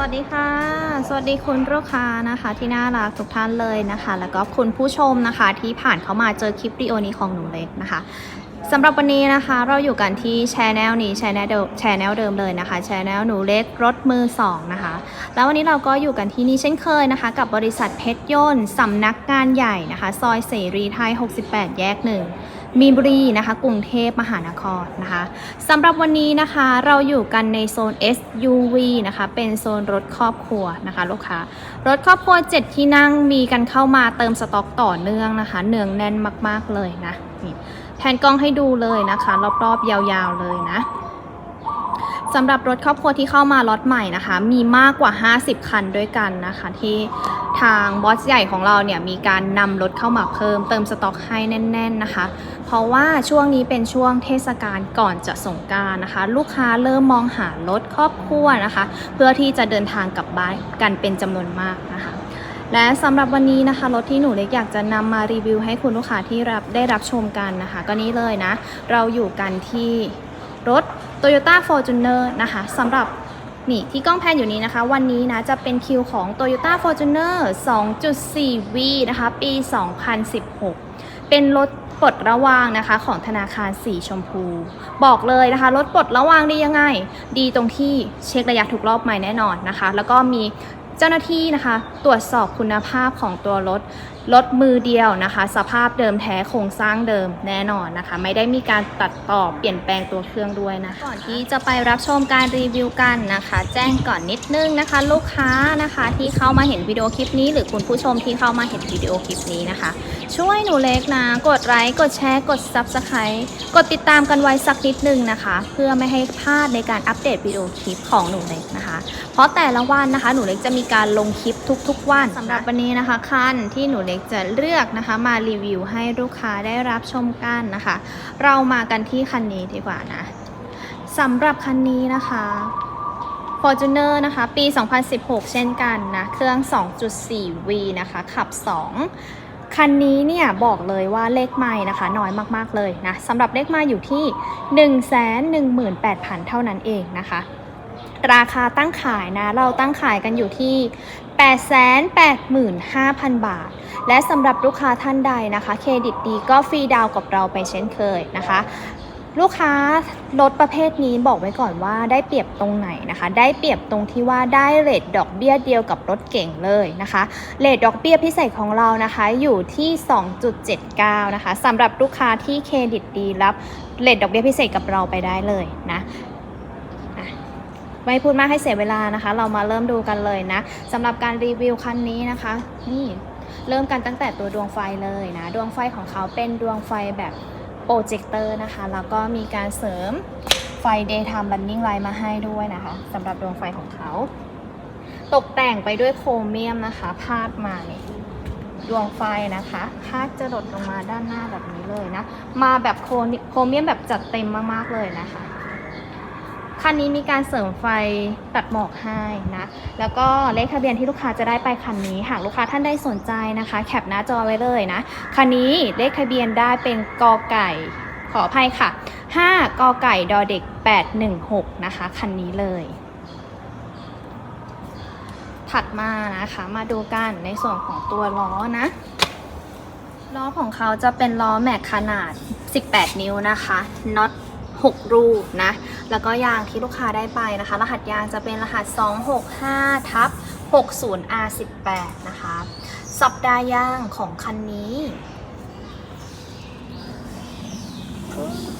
วัสดีค่ะ สวัสดีคุณลูกค้านะคะที่น่ารักทุกท่านเลยนะคะ แล้วก็คุณผู้ชมนะคะที่ผ่านเข้ามาเจอคลิปวิดีโอนี้ของหนูเล็กนะคะสำหรับวันนี้นะคะเราอยู่กันที่ชแนลนี้ชแนลเดิมแชนแนลเดิมเลยนะคะชแนลหนูเล็กรถมือสองนะคะแล้ววันนี้เราก็อยู่กันที่นี่เช่นเคยนะคะ กับบริษัทเพชรยนต์สำนักงานใหญ่นะคะ ซอยเสรีไทย 68 แยกหนึ่ง มีนบุรีนะคะกรุงเทพมหานครนะคะสำหรับวันนี้นะคะเราอยู่กันในโซน SUV นะคะเป็นโซนรถครอบครัวนะคะลูกค้ารถครอบครัว 7 ที่นั่งมีกันเข้ามาเติมสต็อกต่อเนื่องนะคะเนืองแน่นมากๆเลยนะนี่แผนกล้องให้ดูเลยนะคะรอบๆยาวๆเลยนะสำหรับรถครอบครัวที่เข้ามาล็อตใหม่นะคะ มีมากกว่า 50 คันด้วยกันนะคะ ที่ทางบอสใหญ่ของเราเนี่ยมีการนำรถเข้ามาเพิ่มเติมสต็อกให้แน่น ๆนะคะ เพราะว่าช่วงนี้เป็นช่วงเทศกาลก่อนจะสงการนะคะ ลูกค้าเริ่มมองหารถครอบครัวนะคะ เพื่อที่จะเดินทางกลับบ้านกันเป็นจำนวนมากนะคะและสำหรับวันนี้นะคะรถที่หนูเล็กอยากจะนำมารีวิวให้คุณลูกค้าที่รับได้รับชมกันนะคะ ก็นี้เลยนะ เราอยู่กันที่รถ Toyota Fortuner นะคะสำหรับนี่ที่กล้องแพนอยู่นี้นะคะ วันนี้นะจะเป็นคิวของ Toyota Fortuner 2.4V นะคะ ปี 2016 เป็นรถ ปลดระวางนะคะของธนาคารสีชมพู บอกเลยนะคะรถปลดระวางดียังไง ดีตรงที่เช็คระยะทุกรอบใหม่แน่นอนนะคะ แล้วก็มีเจ้าหน้าที่นะคะ ตรวจสอบคุณภาพของตัวรถรถมือเดียวนะคะ สภาพเดิมแท้โครงสร้างเดิมแน่นอนนะคะ ไม่ได้มีการตัดต่อเปลี่ยนแปลงตัวเครื่องด้วยนะก่อนที่จะไปรับชมการรีวิวกันนะคะ แจ้งก่อนนิดนึงนะคะ ลูกค้านะคะที่เข้ามาเห็นวิดีโอคลิปนี้ หรือคุณผู้ชมที่เข้ามาเห็นวิดีโอคลิปนี้นะคะ ช่วยหนูเล็กนะ กดไลค์กดแชร์กด Subscribe กดติดตามกันไว้สักนิดนึงนะคะ เพื่อไม่ให้พลาดในการอัปเดตวิดีโอคลิปของหนูเล็กนะคะ เพราะแต่ละวันนะคะ หนูเล็กจะมีการลงคลิปทุก ๆ วันสำหรับวันนี้นะคะคันที่หนูเล็กจะเลือกนะคะ มารีวิวให้ลูกค้าได้รับชมกันนะคะ เรามากันที่คันนี้ดีกว่านะสำหรับคันนี้นะคะ Fortuner นะคะ ปี 2016 เช่นกันนะ เครื่อง 2.4V นะคะ ขับ 2คันนี้เนี่ยบอกเลยว่าเลขไม้นะคะ น้อยมากๆเลยนะสำหรับเลขไม้อยู่ที่ 118,000 เท่านั้นเองนะคะ ราคาตั้งขายนะ เราตั้งขายกันอยู่ที่ 885,000 บาท และสำหรับลูกค้าท่านใดนะคะ เครดิตดีก็ฟรีดาวกับเราไปเช่นเคยนะคะ ลูกค้ารถประเภทนี้บอกไว้ก่อนว่าได้เปรียบตรงไหนนะคะ ได้เปรียบตรงที่ว่าได้เรทดอกเบี้ยเดียวกับรถเก่งเลยนะคะเรทดอกเบี้ยพิเศษของเรานะคะอยู่ที่ 2.79 นะคะสำหรับลูกค้าที่เครดิตดีรับเรทดอกเบี้ยพิเศษกับเราไปได้เลยนะ ไม่พูดมากให้เสียเวลานะคะ เรามาเริ่มดูกันเลยนะสำหรับการรีวิวคันนี้นะคะ นี่เริ่มกันตั้งแต่ตัวดวงไฟเลยนะ ดวงไฟของเขาเป็นดวงไฟแบบโปรเจคเตอร์นะคะ แล้วก็มีการเสริมไฟ daytime running light มาให้ด้วยนะคะสำหรับดวงไฟของเขา ตกแต่งไปด้วยโครเมียมนะคะ พาดมาเนี่ยดวงไฟนะคะพาดจะหลดลงมาด้านหน้าแบบนี้เลยนะ มาแบบโครโครเมียมแบบจัดเต็มมากๆเลยนะคะ คันนี้มีการเสริมไฟตัดหมอกให้นะ แล้วก็เลขทะเบียนที่ลูกค้าจะได้ไปคันนี้ หากลูกค้าท่านใดสนใจนะคะ แคปหน้าจอไว้เลยนะ คันนี้เลขทะเบียนได้เป็นกอไก่ ขออภัยค่ะ 5กอไก่ดอเด็ก 816 นะคะ คันนี้เลย ถัดมานะคะ มาดูกันในส่วนของตัวล้อนะ ล้อของเขาจะเป็นล้อแม็กขนาด 18 นิ้วนะคะน็อต 6 รูนะ แล้วก็ยางที่ลูกค้าได้ไปนะคะ รหัสยางจะเป็นรหัส 265ทับ 60 R18 นะคะ สัปดาห์ยางของคันนี้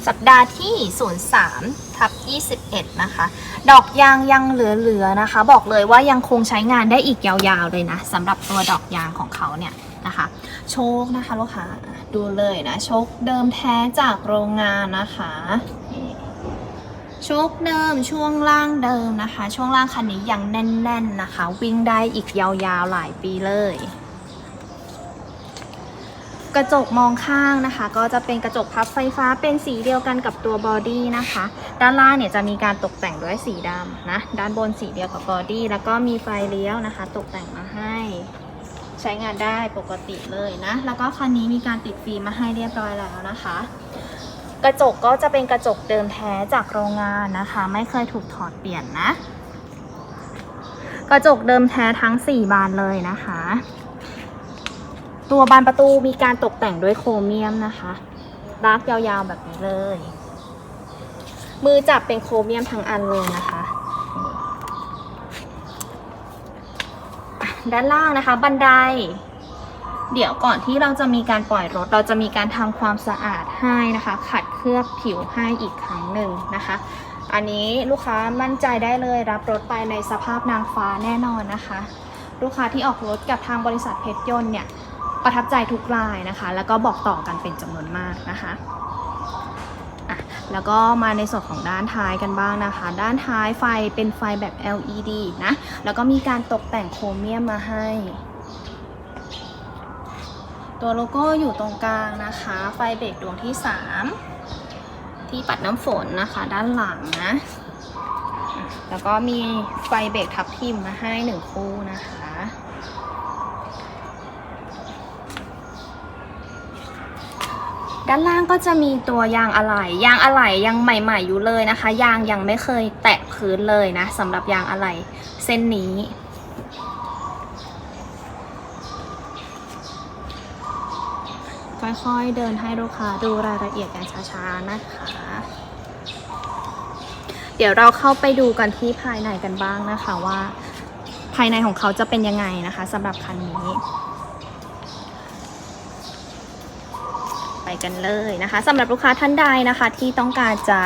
สัปดาห์ที่ 03ทับ21 นะคะ ดอกยางยังเหลือๆนะคะ บอกเลยว่ายังคงใช้งานได้อีกยาวๆเลยนะสำหรับตัวดอกยางของเขาเนี่ยนะคะ โชคนะคะลูกค้าดูเลยนะ โชคเดิมแท้จากโรงงานนะคะ ชคเดิมช่วงล่างเดิมนะคะ ช่วงล่างคันนี้ยังแน่น ๆนะคะ วิ่งได้อีกยาวๆหลายปีเลย กระจกมองข้างนะคะ ก็จะเป็นกระจกพับไฟฟ้าเป็นสีเดียวกันกับตัวบอดี้นะคะ ด้านล่างเนี่ยจะมีการตกแต่งด้วยสีดำนะ ด้านบนสีเดียวกับบอดี้แล้วก็มีไฟเลี้ยวนะคะ ตกแต่งมาให้ใช้งานได้ปกติเลยนะ แล้วก็คันนี้มีการติดฟิล์มมาให้เรียบร้อยแล้วนะคะ กระจกก็จะเป็นกระจกเดิมแท้จากโรงงานนะคะ ไม่เคยถูกถอดเปลี่ยนนะ กระจกเดิมแท้ทั้ง 4 บานเลยนะคะ ตัวบานประตูมีการตกแต่งด้วยโครเมียมนะคะลากยาวๆแบบนี้เลย มือจับเป็นโครเมียมทั้งอันเลยนะคะด้านล่างนะคะ บันได เดี๋ยวก่อนที่เราจะมีการปล่อยรถ เราจะมีการทำความสะอาดให้นะคะ ขัดเคลือบผิวให้อีกครั้งหนึ่งนะคะ อันนี้ลูกค้ามั่นใจได้เลยรับรถไปในสภาพนางฟ้าแน่นอนนะคะ ลูกค้าที่ออกรถกับทางบริษัทเพชรยนต์เนี่ยประทับใจทุกรายนะคะ แล้วก็บอกต่อกันเป็นจำนวนมากนะคะอะแล้วก็มาในส่วนของด้านท้ายกันบ้างนะคะ ด้านท้ายไฟเป็นไฟแบบ LED นะ แล้วก็มีการตกแต่งโครเมียมมาให้ ตัวโลโก้อยู่ตรงกลางนะคะ ไฟเบรกดวงที่ 3 ที่ปัดน้ำฝนนะคะด้านหลังนะ แล้วก็มีไฟเบรกทับทิมมาให้หนึ่งคู่นะคะ ด้านล่างก็จะมีตัวยางอะไหล่ยางอะไหล่ยังใหม่ ๆ อยู่เลยนะคะ ยางยังไม่เคยแตะพื้นเลยนะสำหรับยางอะไหล่เส้นนี้ ค่อยๆเดินให้ลูกค้าดูรายละเอียดกันช้าๆนะคะ เดี๋ยวเราเข้าไปดูกันที่ภายในกันบ้างนะคะว่า ภายในของเขาจะเป็นยังไงนะคะสำหรับคันนี้ไปกันเลยนะคะสำหรับลูกค้าท่านใดนะคะที่ต้องการจะ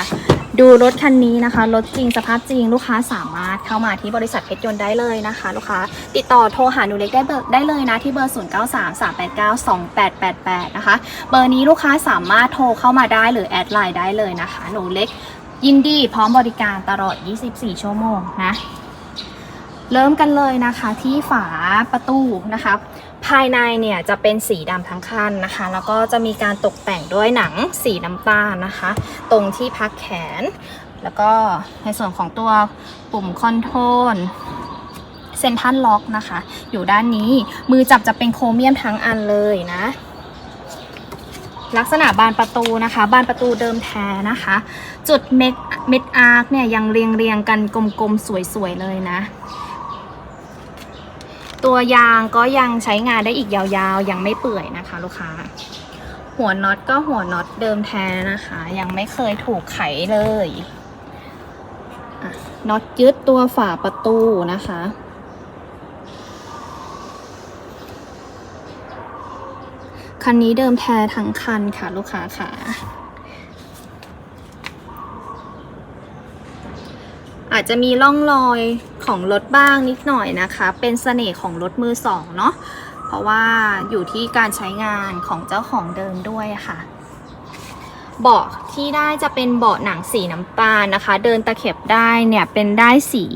ดูรถคันนี้นะคะ รถจริงสภาพจริงลูกค้าสามารถเข้ามาที่บริษัทเพชรยนต์ได้เลยนะคะ ลูกค้าติดต่อโทรหาหนูเล็กได้เบอร์ได้เลยนะที่เบอร์ 0 9 3 3 8 9 2 8 8 8 นะคะ เบอร์นี้ลูกค้าสามารถโทรเข้ามาได้หรือแอดไลน์ได้เลยนะคะ หนูเล็กยินดีพร้อมบริการตลอด 24 ชั่วโมงนะ เริ่มกันเลยนะคะที่ฝาประตูนะคะ ภายในเนี่ยจะเป็นสีดำทั้งคันนะคะ แล้วก็จะมีการตกแต่งด้วยหนังสีน้ำตาลนะคะ ตรงที่พักแขน แล้วก็ในส่วนของตัวปุ่มคอนโทรลเซนทันล็อกนะคะ อยู่ด้านนี้มือจับจะเป็นโครเมียมทั้งอันเลยนะ ลักษณะบานประตูนะคะ บานประตูเดิมแท้นะคะ จุดเม็ดเม็ดอาร์คเนี่ยยังเรียงเรียงกันกลมๆ สวยๆ เลยนะ ตัวยางก็ยังใช้งานได้อีกยาวๆ ยังไม่เปื่อยนะคะ ลูกค้า หัวน็อตก็หัวน็อตเดิมแท้นะคะ ยังไม่เคยถูกไขเลยน็อตยึดตัวฝาประตูนะคะ คันนี้เดิมแท้ทั้งคันค่ะลูกค้าค่ะ อาจจะมีร่องรอยของรถบ้างนิดหน่อยนะคะ เป็นเสน่ห์ของรถมือสองเนาะเพราะว่าอยู่ที่การใช้งานของเจ้าของเดิมด้วยค่ะ เบาะที่ได้จะเป็นเบาะหนังสีน้ำตาลนะคะ เดินตะเข็บได้เนี่ยเป็นได้สี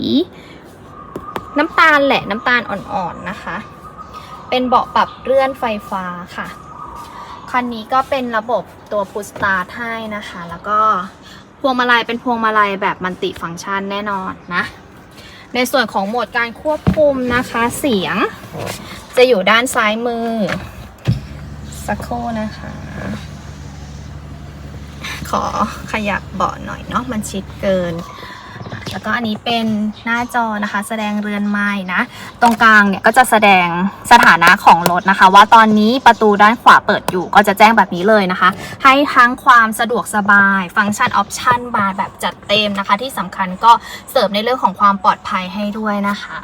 น้ำตาลแหละน้ำตาลอ่อนๆนะคะ เป็นเบาะปรับเลื่อนไฟฟ้าค่ะคันนี้ก็เป็นระบบตัวพุสตาร์ทให้นะคะ แล้วก็ พวงมาลัยเป็นพวงมาลัยแบบมัลติฟังก์ชันแน่นอนนะ ในส่วนของโหมดการควบคุมนะคะเสียง จะอยู่ด้านซ้ายมือ สักครู่นะคะ ขอขยับเบาะหน่อยเนาะมันชิดเกิน แล้วก็อันนี้เป็นหน้าจอนะคะ แสดงเรือนไม้นะ ตรงกลางเนี่ยก็จะแสดงสถานะของรถนะคะ ว่าตอนนี้ประตูด้านขวาเปิดอยู่ก็จะแจ้งแบบนี้เลยนะคะ ให้ทั้งความสะดวกสบาย ฟังก์ชันออปชันมาแบบจัดเต็มนะคะ ที่สำคัญก็เสิร์ฟในเรื่องของความปลอดภัยให้ด้วยนะคะ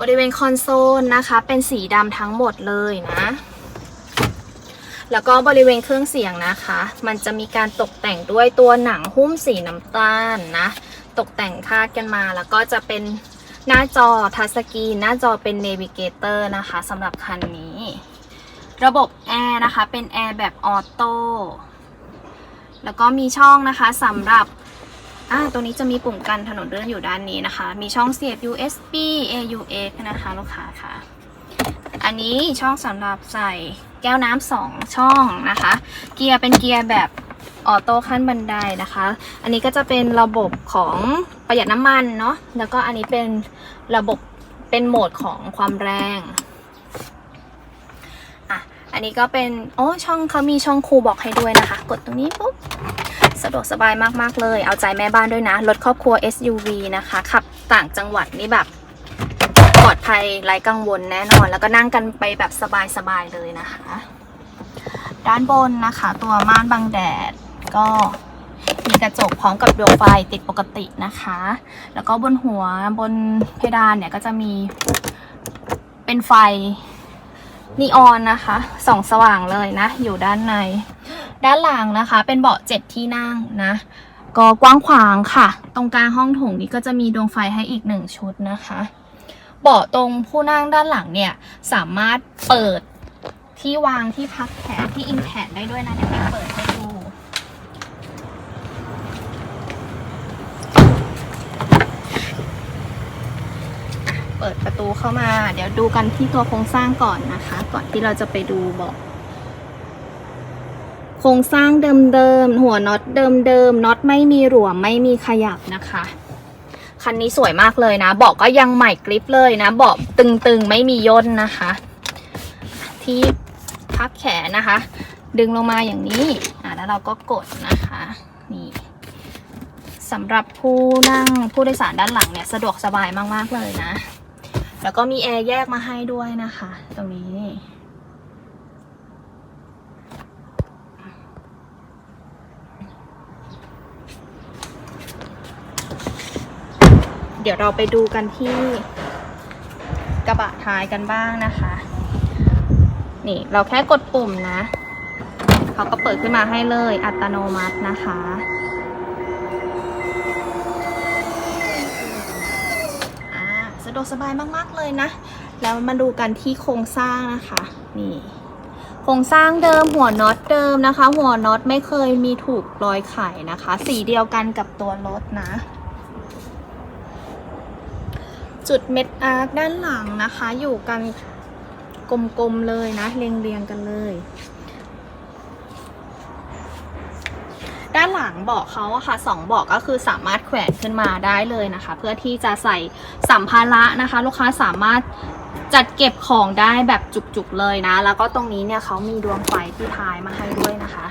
บริเวณคอนโซลนะคะ เป็นสีดำทั้งหมดเลยนะ แล้วก็บริเวณเครื่องเสียงนะคะ มันจะมีการตกแต่งด้วยตัวหนังหุ้มสีน้ำตาลนะ ตกแต่งคาดกันมา แล้วก็จะเป็นหน้าจอทัชสกรีนหน้าจอเป็นเนวิเกเตอร์นะคะสำหรับคันนี้ ระบบแอร์นะคะ เป็นแอร์แบบออโต้แล้วก็มีช่องนะคะสำหรับอ่าตัวนี้จะมีปุ่มกันถนนเลื่อนอยู่ด้านนี้นะคะ มีช่องเสียบ USB AUX นะคะลูกค้าค่ะ อันนี้ช่องสำหรับใส่ แก้วน้ำสองช่องนะคะ เกียร์เป็นเกียร์แบบออโต้ขั้นบันไดนะคะ อันนี้ก็จะเป็นระบบของประหยัดน้ำมันเนาะ แล้วก็อันนี้เป็นระบบเป็นโหมดของความแรงอะอันนี้ก็เป็นโอ้ช่องเขามีช่องคูบอกให้ด้วยนะคะ กดตรงนี้ปุ๊บสะดวกสบายมาก ๆ เลย เอาใจแม่บ้านด้วยนะ รถครอบครัว SUV นะคะ ขับต่างจังหวัดนี่แบบ ภัยไร้กังวลแน่นอน แล้วก็นั่งกันไปแบบสบายๆเลยนะคะ ด้านบนนะคะ ตัวม่านบังแดดก็มีกระจกพร้อมกับดวงไฟติดปกตินะคะ แล้วก็บนหัวบนเพดานเนี่ยก็จะมีเป็นไฟนีออนนะคะส่องสว่างเลยนะ อยู่ด้านใน ด้านหลังนะคะ เป็นเบาะเจ็ดที่นั่งนะ ก็กว้างขวางค่ะ ตรงกลางห้องโถงนี้ก็จะมีดวงไฟให้อีกหนึ่งชุดนะคะ เบาะตรงผู้นั่งด้านหลังเนี่ย สามารถเปิดที่วางที่พักแขนที่อิงแขนได้ด้วยนะเดี๋ยวไปเปิดให้ดูเปิดประตูเข้ามา เดี๋ยวดูกันที่ตัวโครงสร้างก่อนนะคะ ก่อนที่เราจะไปดูเบาะโครงสร้างเดิมๆหัวน็อตเดิมๆน็อตไม่มีหลวมไม่มีขยับนะคะ คันนี้สวยมากเลยนะ เบาะก็ยังใหม่กริปเลยนะ เบาะตึงๆ ไม่มีย่นนะคะ ที่พักแขนนะคะ ดึงลงมาอย่างนี้ อ่าแล้วเราก็กดนะคะ นี่สำหรับผู้นั่งผู้โดยสารด้านหลังเนี่ยสะดวกสบายมากๆเลยนะ แล้วก็มีแอร์แยกมาให้ด้วยนะคะ ตรงนี้ เดี๋ยวเราไปดูกันที่กระบะท้ายกันบ้างนะคะ นี่เราแค่กดปุ่มนะ เขาก็เปิดขึ้นมาให้เลยอัตโนมัตินะคะอ่าสะดวกสบายมากๆเลยนะ แล้วมาดูกันที่โครงสร้างนะคะ นี่โครงสร้างเดิมหัวน็อตเดิมนะคะ หัวน็อตไม่เคยมีถูกรอยไขนะคะ สีเดียวกันกับตัวรถนะ จุดเม็ดอาร์คด้านหลังนะคะ อยู่กันกลมๆเลยนะเรียงๆกันเลย ด้านหลังเบาะเขาอะค่ะสองเบาะก็คือสามารถแขวนขึ้นมาได้เลยนะคะ เพื่อที่จะใส่สัมภาระนะคะ ลูกค้าสามารถจัดเก็บของได้แบบจุกๆเลยนะ แล้วก็ตรงนี้เนี่ยเขามีดวงไฟที่ท้ายมาให้ด้วยนะคะ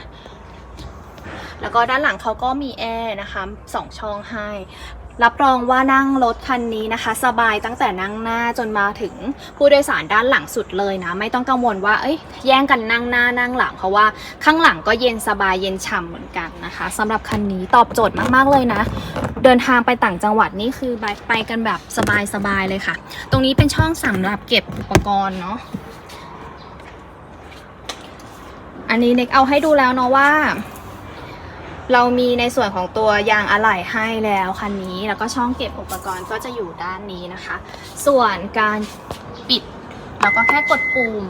แล้วก็ด้านหลังเขาก็มีแอร์นะคะสองช่องให้ รับรองว่านั่งรถคันนี้นะคะ สบายตั้งแต่นั่งหน้าจนมาถึงผู้โดยสารด้านหลังสุดเลยนะ ไม่ต้องกังวลว่าเอ้ยแย่งกันนั่งหน้านั่งหลังเพราะว่าข้างหลังก็เย็นสบายเย็นฉ่ำเหมือนกันนะคะสำหรับคันนี้ตอบโจทย์มากๆเลยนะ เดินทางไปต่างจังหวัดนี่คือไปไปกันแบบสบายๆเลยค่ะ ตรงนี้เป็นช่องสำหรับเก็บอุปกรณ์เนาะอันนี้เน็กเอาให้ดูแล้วเนาะว่า เรามีในส่วนของตัวยางอะไหล่ให้แล้วคันนี้ แล้วก็ช่องเก็บอุปกรณ์ก็จะอยู่ด้านนี้นะคะ ส่วนการปิดเราก็แค่กดปุ่ม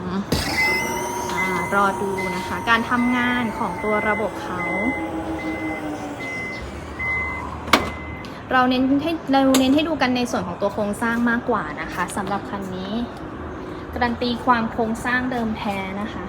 อรอดูนะคะ การทำงานของตัวระบบเขา เราเน้นให้เราเน้นให้ดูกันในส่วนของตัวโครงสร้างมากกว่านะคะสำหรับคันนี้ การันตีความโครงสร้างเดิมแท้นะคะ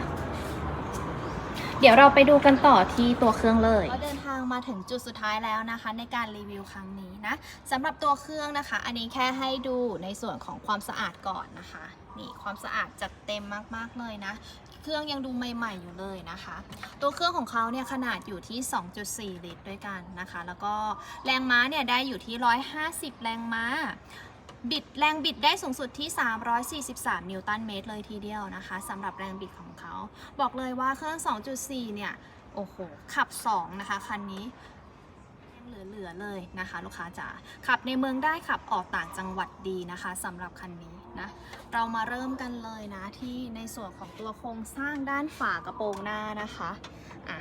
เดี๋ยวเราไปดูกันต่อที่ตัวเครื่องเลยก็เดินทางมาถึงจุดสุดท้ายแล้วนะคะ ในการรีวิวครั้งนี้นะสำหรับตัวเครื่องนะคะ อันนี้แค่ให้ดูในส่วนของความสะอาดก่อนนะคะนี่ความสะอาดจัดเต็มมากๆเลยนะ เครื่องยังดูใหม่ๆอยู่เลยนะคะ ตัวเครื่องของเขาเนี่ยขนาดอยู่ที่ 2.4 ลิตรด้วยกันนะคะ แล้วก็แรงม้าเนี่ยได้อยู่ที่ 150 แรงม้า บิดแรงบิดได้สูงสุดที่ 343 นิวตันเมตรเลยทีเดียวนะคะสำหรับแรงบิดของเขา บอกเลยว่าเครื่อง 2.4 เนี่ย โอ้โห ขับ 2 นะคะ คันนี้ยังเหลือๆเลยนะคะ ลูกค้าจ๋าขับในเมืองได้ขับออกต่างจังหวัดดีนะคะสำหรับคันนี้นะเรามาเริ่มกันเลยนะที่ในส่วนของตัวโครงสร้างด้านฝากระโปรงหน้านะคะอะ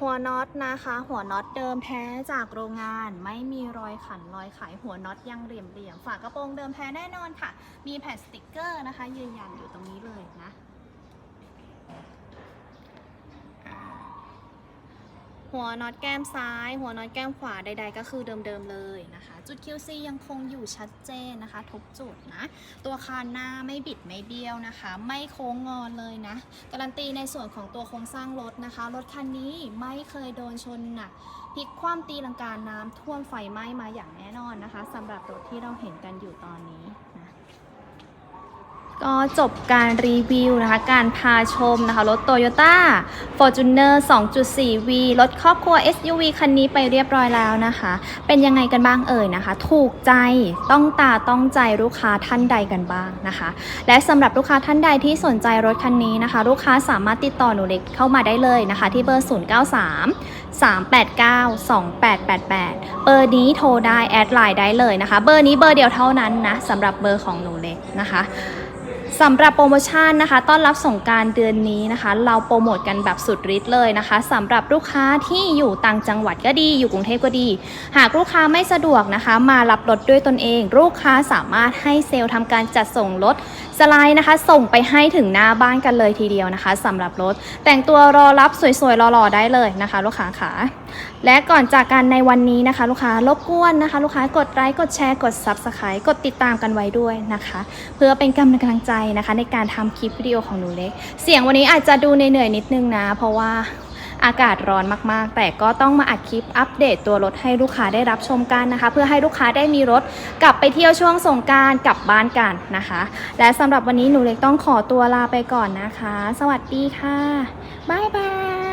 หัวน็อตนะคะ หัวน็อตเดิมแท้จากโรงงาน ไม่มีรอยขันรอยไขหัวน็อตยังเหลี่ยมๆฝากระโปรงเดิมแท้แน่นอนค่ะ มีแผ่นสติกเกอร์นะคะ ยืนยันอยู่ตรงนี้เลยนะ หัวน็อตแก้มซ้าย หัวน็อตแก้มขวาใดๆ ก็คือเดิมๆเลยนะคะ จุด QC ยังคงอยู่ชัดเจนนะคะทุกจุดนะ ตัวคานหน้าไม่บิดไม่เบี้ยวนะคะ ไม่โค้งงอนเลยนะ การันตีในส่วนของตัวโครงสร้างรถนะคะ รถคันนี้ไม่เคยโดนชนหนักพลิกคว่ำตีลังกาน้ำท่วมไฟไหม้มาอย่างแน่นอนนะคะสำหรับรถที่เราเห็นกันอยู่ตอนนี้ ก็จบการรีวิวนะคะ การพาชมนะคะ รถ Toyota Fortuner 2.4V รถครอบครัว SUV คันนี้ไปเรียบร้อยแล้วนะคะ เป็นยังไงกันบ้างเอ่ยนะคะ ถูกใจต้องตาต้องใจลูกค้าท่านใดกันบ้างนะคะ และสำหรับลูกค้าท่านใดที่สนใจรถคันนี้นะคะ ลูกค้าสามารถติดต่อหนูเล็กเข้ามาได้เลยนะคะ ที่เบอร์ 093 389 2888 เบอร์นี้โทรได้แอดไลน์ได้เลยนะคะ เบอร์นี้เบอร์เดียวเท่านั้นนะสำหรับเบอร์ของหนูเล็กนะคะ สำหรับโปรโมชั่นนะคะต้อนรับสงการเดือนนี้นะคะ เราโปรโมทกันแบบสุดฤทธิ์เลยนะคะสำหรับลูกค้าที่อยู่ต่างจังหวัดก็ดี อยู่กรุงเทพก็ดี หากลูกค้าไม่สะดวกนะคะ มารับรถด้วยตนเอง ลูกค้าสามารถให้เซลล์ทำการจัดส่งรถ สไลด์นะคะ ส่งไปให้ถึงหน้าบ้านกันเลยทีเดียวนะคะสำหรับรถ แต่งตัวรอรับสวยๆหล่อๆได้เลยนะคะ ลูกค้าขาและก่อนจากกันในวันนี้นะคะ ลูกค้ารบกวนนะคะ ลูกค้ากดไลค์กดแชร์กด Subscribe กดติดตามกันไว้ด้วยนะคะ เพื่อเป็นกำลังใจนะคะ ในการทำคลิปวิดีโอของหนูเล็ก เสียงวันนี้อาจจะดูเหนื่อยๆนิดนึงนะ เพราะว่า อากาศร้อนมากๆ แต่ก็ต้องมาอัดคลิปอัปเดตตัวรถให้ลูกค้าได้รับชมกันนะคะ เพื่อให้ลูกค้าได้มีรถกลับไปเที่ยวช่วงสงการกลับบ้านกันนะคะ และสำหรับวันนี้หนูเล็กต้องขอตัวลาไปก่อนนะคะ สวัสดีค่ะบ๊ายบาย